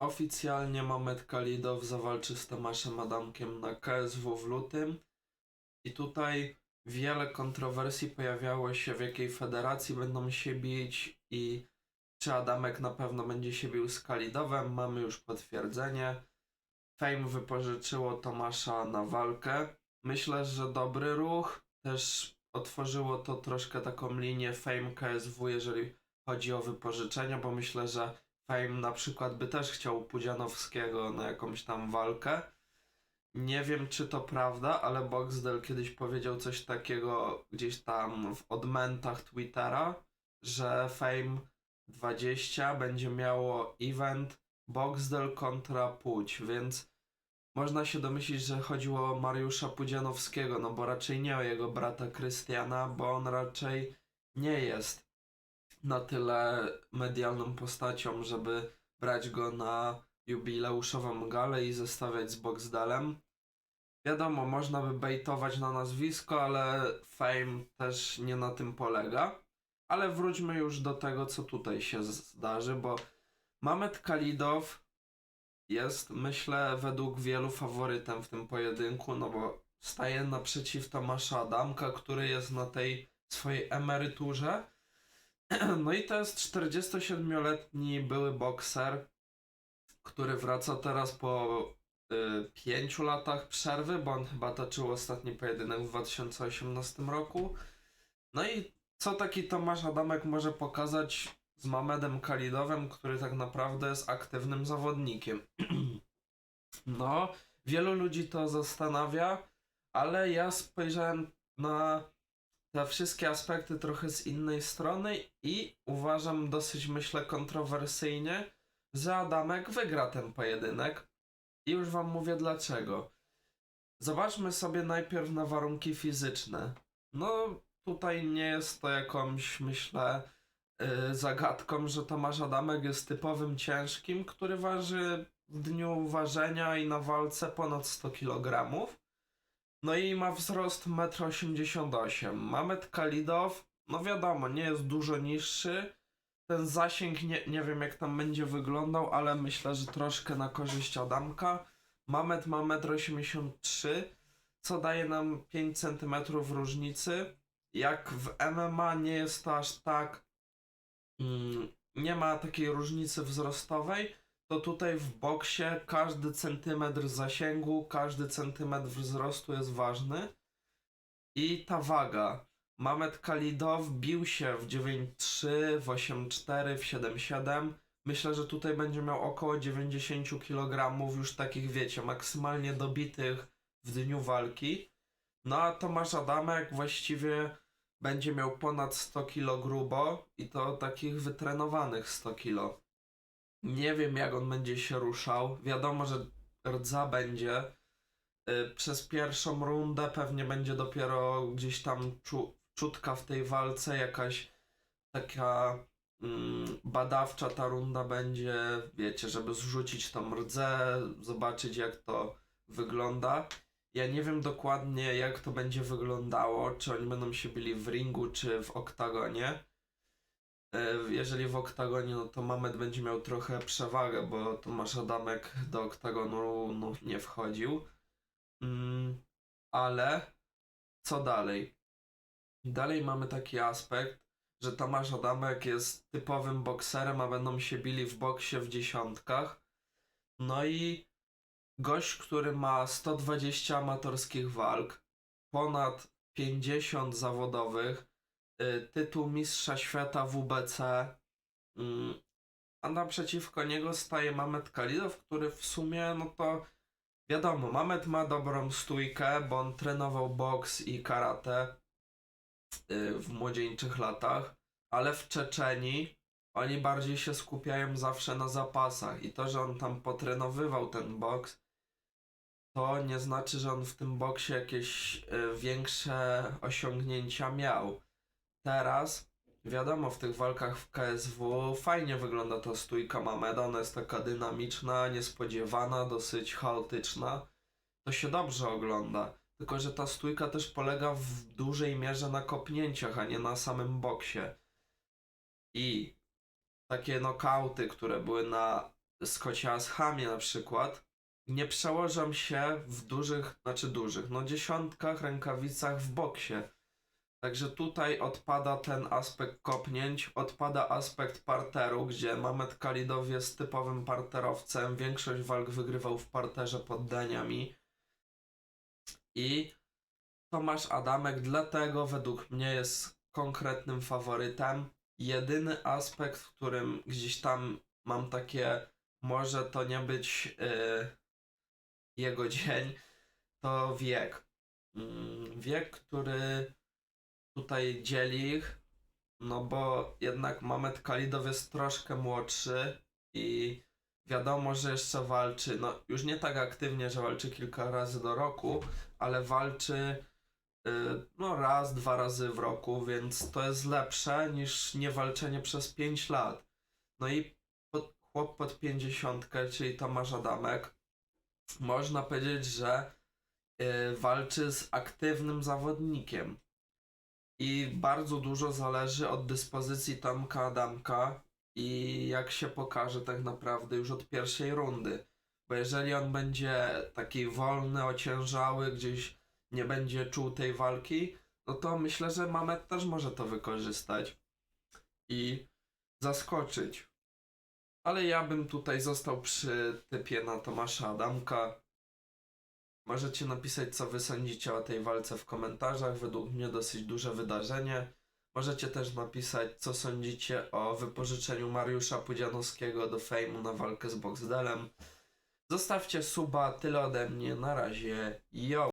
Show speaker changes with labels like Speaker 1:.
Speaker 1: Oficjalnie Mamet Kalidow zawalczy z Tomaszem Adamkiem na KSW w lutym. I tutaj wiele kontrowersji pojawiało się, w jakiej federacji będą się bić i czy Adamek na pewno będzie się bił z Kalidowem. Mamy już potwierdzenie. Fame wypożyczyło Tomasza na walkę. Myślę, że dobry ruch. Też otworzyło to troszkę taką linię Fame KSW, jeżeli chodzi o wypożyczenia, bo myślę, że Fame na przykład by też chciał Pudzianowskiego na jakąś tam walkę. Nie wiem, czy to prawda, ale Boxdel kiedyś powiedział coś takiego gdzieś tam w odmentach Twittera, że Fame 20 będzie miało event Boxdel kontra Puć, więc można się domyślić, że chodziło o Mariusza Pudzianowskiego, no bo raczej nie o jego brata Krystiana, bo on raczej nie jest na tyle medialną postacią, żeby brać go na jubileuszową galę i zestawiać z Boxdelem. Wiadomo, można by bejtować na nazwisko, ale fame też nie na tym polega. Ale wróćmy już do tego, co tutaj się zdarzy, bo Mamet Kalidow jest, myślę, według wielu faworytem w tym pojedynku, no bo staje naprzeciw Tomasza Adamka, który jest na tej swojej emeryturze. No i to jest 47-letni były bokser, który wraca teraz po y, 5 latach przerwy, bo on chyba toczył ostatni pojedynek w 2018 roku. No i co taki Tomasz Adamek może pokazać z Mamedem Kalidowem, który tak naprawdę jest aktywnym zawodnikiem? no, wielu ludzi to zastanawia, ale ja spojrzałem na te wszystkie aspekty trochę z innej strony i uważam dosyć, myślę, kontrowersyjnie, że Adamek wygra ten pojedynek. I już wam mówię dlaczego. Zobaczmy sobie najpierw na warunki fizyczne. No, tutaj nie jest to jakąś, myślę, yy, zagadką, że Tomasz Adamek jest typowym ciężkim, który waży w dniu ważenia i na walce ponad 100 kg. No i ma wzrost 1,88 m. Mamet Kalidow, no wiadomo, nie jest dużo niższy. Ten zasięg nie, nie wiem jak tam będzie wyglądał, ale myślę, że troszkę na korzyść Adamka. Mamet ma 1,83 m, co daje nam 5 cm różnicy. Jak w MMA nie jest to aż tak, mm, nie ma takiej różnicy wzrostowej, to tutaj w boksie każdy centymetr zasięgu, każdy centymetr wzrostu jest ważny. I ta waga. Mamet Kalidow bił się w 9,3, w 8,4, w 7,7. Myślę, że tutaj będzie miał około 90 kg już takich, wiecie, maksymalnie dobitych w dniu walki. No a Tomasz Adamek właściwie będzie miał ponad 100 kg grubo i to takich wytrenowanych 100 kg. Nie wiem, jak on będzie się ruszał. Wiadomo, że rdza będzie. Y, Przez pierwszą rundę pewnie będzie dopiero gdzieś tam czu, czutka w tej walce, jakaś taka mm, badawcza ta runda będzie, wiecie, żeby zrzucić tą rdzę, zobaczyć jak to wygląda. Ja nie wiem dokładnie jak to będzie wyglądało, czy oni będą się bili w ringu, czy w oktagonie. E, Jeżeli w oktagonie, no to Mamet będzie miał trochę przewagę, bo Tomasz Adamek do oktagonu no, nie wchodził. Mm, ale co dalej? Dalej mamy taki aspekt, że Tomasz Adamek jest typowym bokserem, a będą się bili w boksie w dziesiątkach. No i gość, który ma 120 amatorskich walk, ponad 50 zawodowych, tytuł mistrza świata WBC, mm, a naprzeciwko niego staje Mamet Kalidow, który w sumie, no to wiadomo, Mamet ma dobrą stójkę, bo on trenował boks i karate y, w młodzieńczych latach, ale w Czeczenii oni bardziej się skupiają zawsze na zapasach i to, że on tam potrenowywał ten boks, to nie znaczy, że on w tym boksie jakieś y, większe osiągnięcia miał. Teraz, wiadomo, w tych walkach w KSW fajnie wygląda ta stójka Mameda, ona jest taka dynamiczna, niespodziewana, dosyć chaotyczna. To się dobrze ogląda. Tylko, że ta stójka też polega w dużej mierze na kopnięciach, a nie na samym boksie. I takie nokauty, które były na z kociaschami na przykład, nie przełożą się w dużych, znaczy dużych, no dziesiątkach, rękawicach w boksie. Także tutaj odpada ten aspekt kopnięć, odpada aspekt parteru, gdzie Mamet Kalidow jest typowym parterowcem. Większość walk wygrywał w parterze pod deniami. I Tomasz Adamek dlatego według mnie jest konkretnym faworytem. Jedyny aspekt, w którym gdzieś tam mam takie, może to nie być yy, jego dzień, to wiek. Mm, wiek, który tutaj dzieli ich, no bo jednak Mamet Kalidow jest troszkę młodszy i wiadomo, że jeszcze walczy, no już nie tak aktywnie, że walczy kilka razy do roku, ale walczy y, no raz, dwa razy w roku, więc to jest lepsze niż niewalczenie przez 5 lat. No i pod, chłop pod 50, czyli Tomasz Adamek, można powiedzieć, że y, walczy z aktywnym zawodnikiem. I bardzo dużo zależy od dyspozycji Tomka Adamka i jak się pokaże tak naprawdę już od pierwszej rundy. Bo jeżeli on będzie taki wolny, ociężały, gdzieś nie będzie czuł tej walki, no to myślę, że Mamet też może to wykorzystać i zaskoczyć. Ale ja bym tutaj został przy typie na Tomasza Adamka. Możecie napisać, co wy sądzicie o tej walce w komentarzach. Według mnie dosyć duże wydarzenie. Możecie też napisać, co sądzicie o wypożyczeniu Mariusza Pudzianowskiego do Fejmu na walkę z Boxdelem. Zostawcie suba, tyle ode mnie. Na razie. Yo!